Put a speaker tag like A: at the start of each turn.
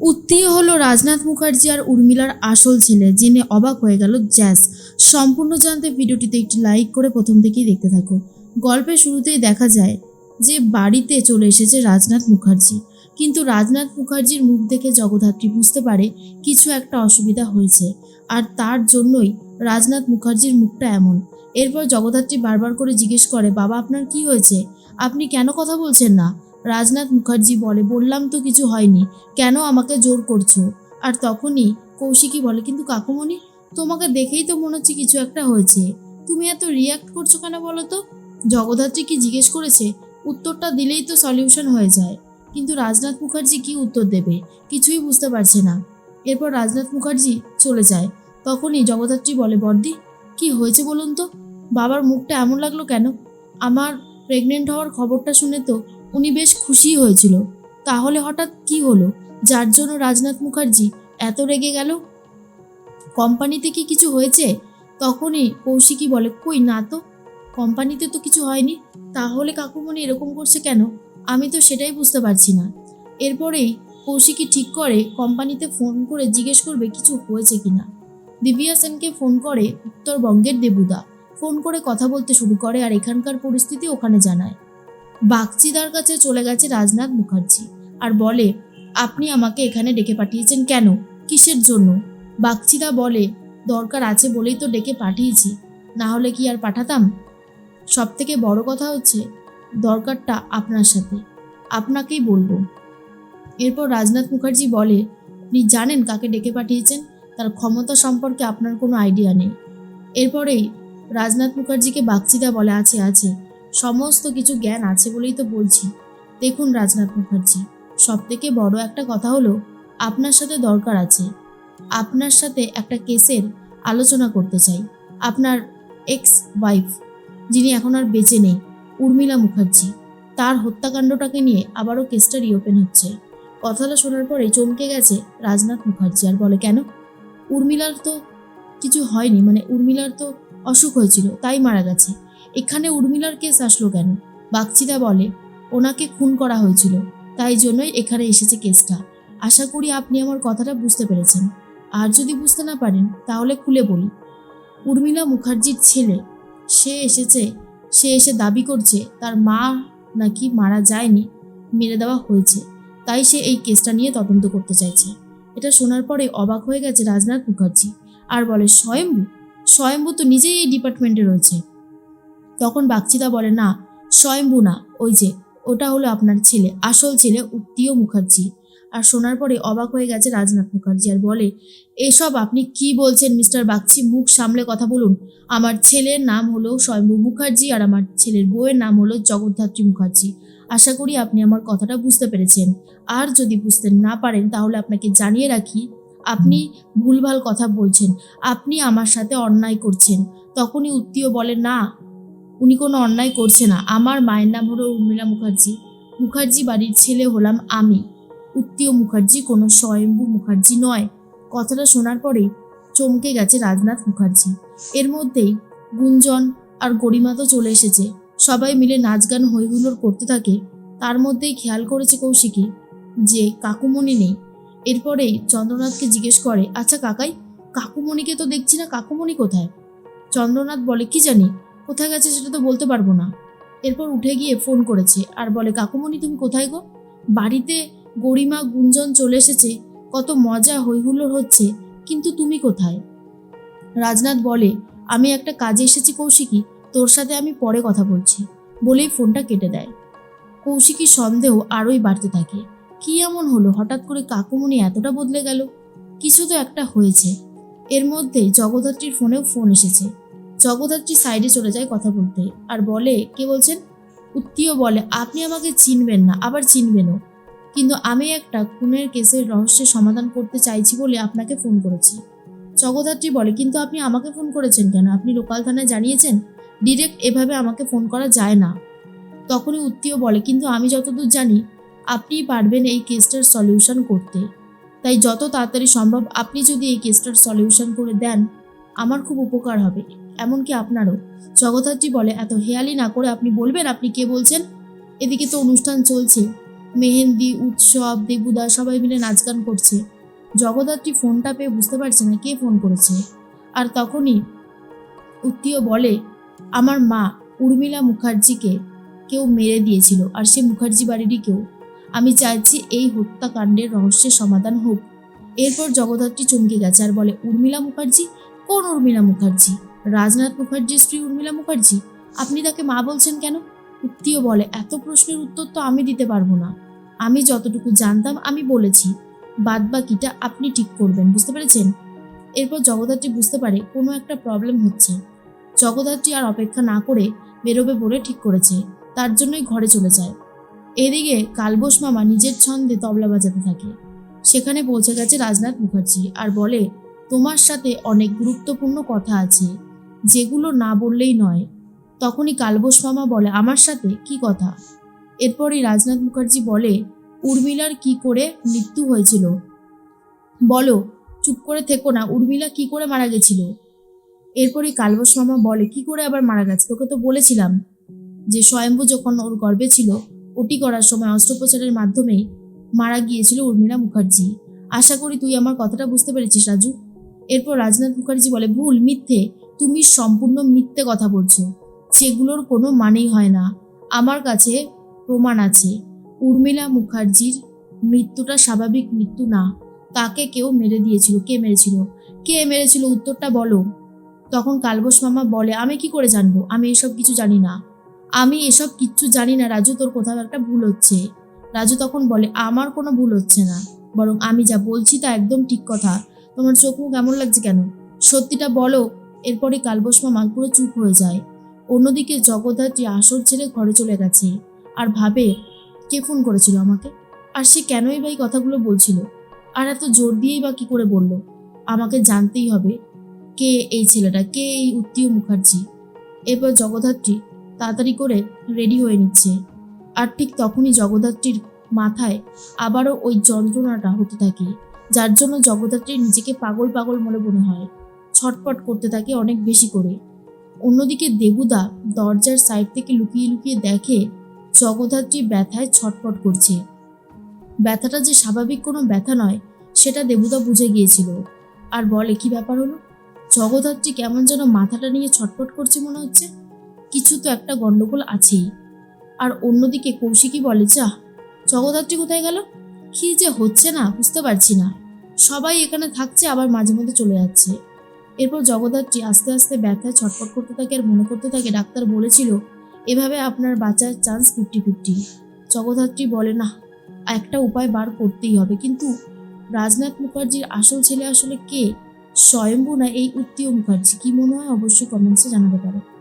A: উত্তীয় হলো রাজনাথ মুখার্জি আর উর্মিলার আসল ছেলে, জেনে অবাক হয়ে গেল জ্যাস সম্পূর্ণ জানতে ভিডিওটিতে একটি লাইক করে প্রথম থেকেই দেখতে থাকো। গল্পের শুরুতেই দেখা যায় যে বাড়িতে চলে এসেছে রাজনাথ মুখার্জি। কিন্তু রাজনাথ মুখার্জির মুখ দেখে জগদ্ধাত্রী বুঝতে পারে কিছু একটা অসুবিধা হয়েছে। আর তার জন্যই রাজনাথ মুখার্জির মুখটা এমন। এরপর জগদ্ধাত্রী বারবার করে জিজ্ঞেস করে, বাবা, আপনার কি হয়েছে? আপনি কেন কথা বলছেন না? রাজনাথ মুখার্জি বলে, বললাম তো কিছু হয়নি। কেন আমাকে জোর করছ? আর তখনই কৌশিকী বলে, কিন্তু কাকুমণি, তোমাকে দেখেই তো মনে হচ্ছে কিছু একটা হয়েছে। তুমি এত রিয়াক্ট করছ কেন বলো তো? জগদ্ধাত্রী কি জিজ্ঞেস করেছে, উত্তরটা দিলেই তো সলিউশন হয়ে যায়। কিন্তু রাজনাথ মুখার্জি কি উত্তর দেবে, কিছুই বুঝতে পারছে না। এরপর রাজনাথ মুখার্জি চলে যায়। তখনই জগদ্ধাত্রী বলে, বর্দি, কি হয়েছে বলুন তো? বাবার মুখটা এমন লাগল কেন? আমার প্রেগনেন্ট হওয়ার খবরটা শুনে তো উনি বেশ খুশি হয়েছিল। তাহলে হঠাৎ কি হলো? যার জন্য রাজনাথ মুখার্জি এত রেগে গেল? কোম্পানিতে কি কিছু হয়েছে? তখনই কৌশিকী বলে, কই না তো, কোম্পানিতে তো কিছু হয়নি। তাহলে কাকুমণি এরকম করছে কেন? আমি তো সেটাই বুঝতে পারছি না। এরপরেই কৌশিকী ঠিক করে কোম্পানিতে ফোন করে জিজ্ঞেস করবে কিছু হয়েছে কি না। দিব্যা সেনকে ফোন করে উত্তরবঙ্গের দেবুদা। ফোন করে কথা বলতে শুরু করে আর এখানকার পরিস্থিতি ওখানে জানায়। বাগচিদার কাছে চলে গেছে রাজনাথ মুখার্জি আর বলে, আপনি আমাকে এখানে ডেকে পাঠিয়েছেন কেন? কিসের জন্য? বাগচিদা বলে, দরকার আছে বলেই তো ডেকে পাঠিয়েছি, না হলে কি আর পাঠাতাম? সব থেকে বড় কথা হচ্ছে, দরকারটা আপনার সাথে, আপনাকেই বলব। এরপর রাজনাথ মুখার্জি বলে, আপনি জানেন কাকে ডেকে পাঠিয়েছেন? তার ক্ষমতা সম্পর্কে আপনার কোনো আইডিয়া নেই। এরপরেই রাজনাথ মুখার্জিকে বাগচিদা বলে, আছে আছে। সমস্ত কিছু জ্ঞান আছে বলেই তো বলছি। দেখুন রাজনাথ মুখার্জি সব থেকে বড় একটা কথা হলো, আপনার সাথে দরকার আছে। আপনার সাথে একটা কেসের আলোচনা করতে চাই। আপনার এক্স ওয়াইফ যিনি এখন আর বেঁচে নেই, উর্মিলা মুখার্জি, তার হত্যাকাণ্ডটাকে নিয়ে আবারও কেসটা রিওপেন হচ্ছে। কথাটা শোনার পরে চমকে গেছে রাজনাথ মুখার্জি, আর বলে, কেন? উর্মিলার তো কিছু হয়নি মানে উর্মিলার তো অসুখ হয়েছিল, তাই মারা গেছে। এখানে উর্মিলার কেস আসলো কেন? বাগচিদা বলে, ওনাকে খুন করা হয়েছিল, তাই জন্যই এখানে এসেছে কেসটা। আশা করি আপনি আমার কথাটা বুঝতে পেরেছেন। আর যদি বুঝতে না পারেন, তাহলে খুলে বলি। উর্মিলা মুখার্জির ছেলে, সে এসেছে, সে এসে দাবি করছে, তার মা নাকি মারা যায়নি, মেরে দেওয়া হয়েছে, তাই সে এই কেসটা নিয়ে তদন্ত করতে চাইছে। এটা শোনার পরে অবাক হয়ে গেছে রাজনাথ মুখার্জি। আর বলে, স্বয়ম্ভু? স্বয়ম্ভু তো নিজেই এই ডিপার্টমেন্টে রয়েছে। তখন বাগচিদা বলে, না স্বয়ম্ভু না ওই যে, ওটা হলো আপনার ছেলে, আসল ছেলে উত্তীয় মুখার্জি। আর শোনার পরে অবাক হয়ে গেছে রাজনাথ মুখার্জি আর বলে, এসব আপনি কি বলছেন মিস্টার বাগচি? মুখ সামলে কথা বলুন। আমার ছেলের নাম হলো স্বয়ম্ভু মুখার্জি আর আমার ছেলের বউয়ের নাম হলো জগদ্ধাত্রী মুখার্জি। আশা করি আপনি আমার কথাটা বুঝতে পেরেছেন। আর যদি বুঝতে না পারেন, তাহলে আপনাকে জানিয়ে রাখি, আপনি ভুলভাল কথা বলছেন। আপনি আমার সাথে অন্যায় করছেন। তখনই উত্তীয় বলে, না উনি কোনো অন্যায় করছে না। আমার মায়ের নাম হলো উর্মিলা মুখার্জি। মুখার্জি বাড়ির ছেলে হলাম আমি। উত্তীয় মুখার্জি কোনো স্বয়ম্ভু মুখার্জি নয়। কথাটা শোনার পরেই চমকে গেছে রাজনাথ মুখার্জি। এর মধ্যেই গুঞ্জন আর গরিমা তো চলে এসেছে। সবাই মিলে নাচ গান হইহুল্লোড় করতে থাকে। তার মধ্যেই খেয়াল করেছে কৌশিকী যে কাকুমণি নেই। এরপরেই চন্দ্রনাথকে জিজ্ঞেস করে আচ্ছা কাকাই, কাকুমণিকে তো দেখছি না, কাকুমণি কোথায়? চন্দ্রনাথ বলে, কি জানি? কোথায় গেছে সেটা তো বলতে পারব না। এরপর উঠে গিয়ে ফোন করেছে আর বলে, কাকুমণি, তুমি কোথায় গো? বাড়িতে গরিমা গুঞ্জন চলে এসেছে, কত মজা হইহুল্লোড় হচ্ছে, কিন্তু তুমি কোথায়? রাজনাথ বলে, আমি একটা কাজে এসেছি কৌশিকী, তোর সাথে আমি পরে কথা বলছি। বলেই ফোনটা কেটে দেয়। কৌশিকীর সন্দেহ আরোই বাড়তে থাকে। কি এমন হলো? হঠাৎ করে কাকুমণি এতটা বদলে গেল? কিছু তো একটা হয়েছে। এর মধ্যে জগদ্ধাত্রীর ফোনেও ফোন এসেছে। জগদ্ধাত্রী সাইডে চলে যায় কথা বলতে। আর বলে, কে বলছেন? উত্তীয় বলে, আপনি আমাকে চিনবেন না, আবার চিনবেনও। কিন্তু আমি একটা খুনের কেসের রহস্যের সমাধান করতে চাইছি বলে আপনাকে ফোন করেছি। জগদ্ধাত্রী বলে, কিন্তু আপনি আমাকে ফোন করেছেন কেন? আপনি লোকাল থানায় জানিয়েছেন? ডিরেক্ট এভাবে আমাকে ফোন করা যায় না। তখনই উত্তীয় বলে, কিন্তু আমি যতদূর জানি, আপনিই পারবেন এই কেসটার সলিউশন করতে। তাই যত তাড়াতাড়ি সম্ভব আপনি যদি এই কেসটার সলিউশন করে দেন, আমার খুব উপকার হবে। এমনকি আপনারও। জগদ্ধাত্রী বলে, এত হেয়ালি না করে আপনি বলবেন আপনি কে বলছেন? এদিকে তো অনুষ্ঠান চলছে। মেহেন্দি, উৎসব, দেবুদা সবাই মিলে নাচ গান করছে। জগদ্ধাত্রী ফোনটা পেয়ে বুঝতে পারছে না কে ফোন করেছে। আর তখনই উত্তীয় বলে, আমার মা উর্মিলা মুখার্জিকে কেউ মেরে দিয়েছিল, আর সে মুখার্জি বাড়িরই কেউ। আমি চাইছি এই হত্যাকাণ্ডের রহস্যের সমাধান হোক। এরপর জগদ্ধাত্রী চমকে গেছে আর বলে, উর্মিলা মুখার্জি? কোন উর্মিলা মুখার্জি? রাজনাথ মুখার্জির স্ত্রী উর্মিলা মুখার্জি, আপনি তাকে মা বলছেন কেন? উত্তীয় বলে, এত প্রশ্নের উত্তর তো আমি দিতে পারব না। আমি যতটুকু জানতাম আমি বলেছি। বাদ বাকিটা আপনি ঠিক করবেন, বুঝতে পেরেছেন? এরপর জগদ্ধাত্রী বুঝতে পারে কোনো একটা প্রবলেম হচ্ছে। জগদ্ধাত্রী আর অপেক্ষা না করে বেরোবে বলে ঠিক করেছে। তার জন্যই ঘরে চলে যায়। এদিকে কালবোস মামা নিজের ছন্দে তবলা বাজাতে থাকে। সেখানে পৌঁছে গেছে রাজনাথ মুখার্জি আর বলে, তোমার সাথে অনেক গুরুত্বপূর্ণ কথা আছে। যেগুলো না বললেই নয়। তখনই কালবোস মামা বলে, আমার সাথে কি কথা? এরপরই রাজনাথ মুখার্জি বলে, উর্মিলার কি করে মৃত্যু হয়েছিল? বলো, চুপ করে থেকো না, উর্মিলা কি করে মারা গেছিল? এরপরই কালবোস মামা বলে, কি করে আবার মারা গেছে? তোকে তো বলেছিলাম যে স্বয়ম্ভু যখন ওর গর্ভে ছিল, ওটি করার সময় অস্ত্রোপচারের মাধ্যমেই মারা গিয়েছিল উর্মিলা মুখার্জি। আশা করি তুই আমার কথাটা বুঝতে পেরেছিস, রাজু। এরপর রাজনাথ মুখার্জি বলে, ভুল, মিথ্যে। তুমি সম্পূর্ণ মিথ্যে কথা বলছো। সেগুলোর কোনো মানেই হয় না। আমার কাছে প্রমাণ আছে। উর্মিলা মুখার্জির মৃত্যুটা স্বাভাবিক মৃত্যু না। তাকে কেউ মেরে দিয়েছিল। কে মেরেছিল? কে মেরেছিল? উত্তরটা বলো। তখন কালবোস মামা বলে, আমি কি করে জানব? আমি এসব কিছু জানি না। আমি এসব কিচ্ছু জানি না। রাজু, তোর কোথাও একটা ভুল হচ্ছে। রাজু তখন বলে, আমার কোনো ভুল হচ্ছে না। বরং আমি যা বলছি তা একদম ঠিক কথা। তোমার চোখ মুখ কেমন লাগছে কেন? সত্যিটা বলো। এরপরে কালবোস মামা চুপ হয়ে যায়। অন্যদিকে জগদ্ধাত্রী আসর ছেড়ে ঘরে চলে গেছে। আর ভাবে, কে ফোন করেছিল আমাকে? আর সে কেনই বা এই কথাগুলো বলছিল? আর এত জোর দিয়েই বা কি করে বলল? আমাকে জানতেই হবে কে এই ছেলেটা, কে এই উত্তীয় মুখার্জি। এরপর জগদ্ধাত্রী তাড়াতাড়ি করে রেডি হয়ে নিচ্ছে। আর ঠিক তখনই জগদ্ধাত্রীর মাথায় আবারও ওই যন্ত্রণাটা হতে থাকে, যার জন্য জগদ্ধাত্রীর নিজেকে পাগল পাগল মনে মনে হয়। ছটপট করতে থাকে অনেক বেশি করে। অন্যদিকে দেবুদা দরজার সাইড থেকে লুকিয়ে লুকিয়ে দেখে জগদ্ধাত্রী ব্যথায় ছটপট করছে। ব্যথাটা যে স্বাভাবিক কোনো ব্যথা নয়, সেটা দেবুদা বুঝে গিয়েছিল। আর বলে, কি ব্যাপার হলো? জগদ্ধাত্রী কেমন যেন মাথাটা নিয়ে ছটপট করছে মনে হচ্ছে। কিছু তো একটা গন্ডগোল আছেই। আর অন্যদিকে কৌশিকী বলে যা জগদ্ধাত্রী কোথায় গেল? কি যে হচ্ছে না, বুঝতে পারছি না। সবাই এখানে থাকছে, আবার মাঝে মধ্যে চলে যাচ্ছে। এরপর জগদ্ধাত্রী আস্তে আস্তে ব্যথায় ছটফট করতে থাকে আর মনে করতে থাকে, ডাক্তার বলেছিল এভাবে আপনার বাঁচার চান্স ফিফটি ফিফটি জগদ্ধাত্রী বলে, না, একটা উপায় বার করতেই হবে। কিন্তু রাজনাথ মুখার্জির আসল ছেলে আসলে কে? স্বয়ম্ভু না এই উত্তীয় মুখার্জি? কি মনে হয়? অবশ্যই কমেন্টসে জানাতে পারো।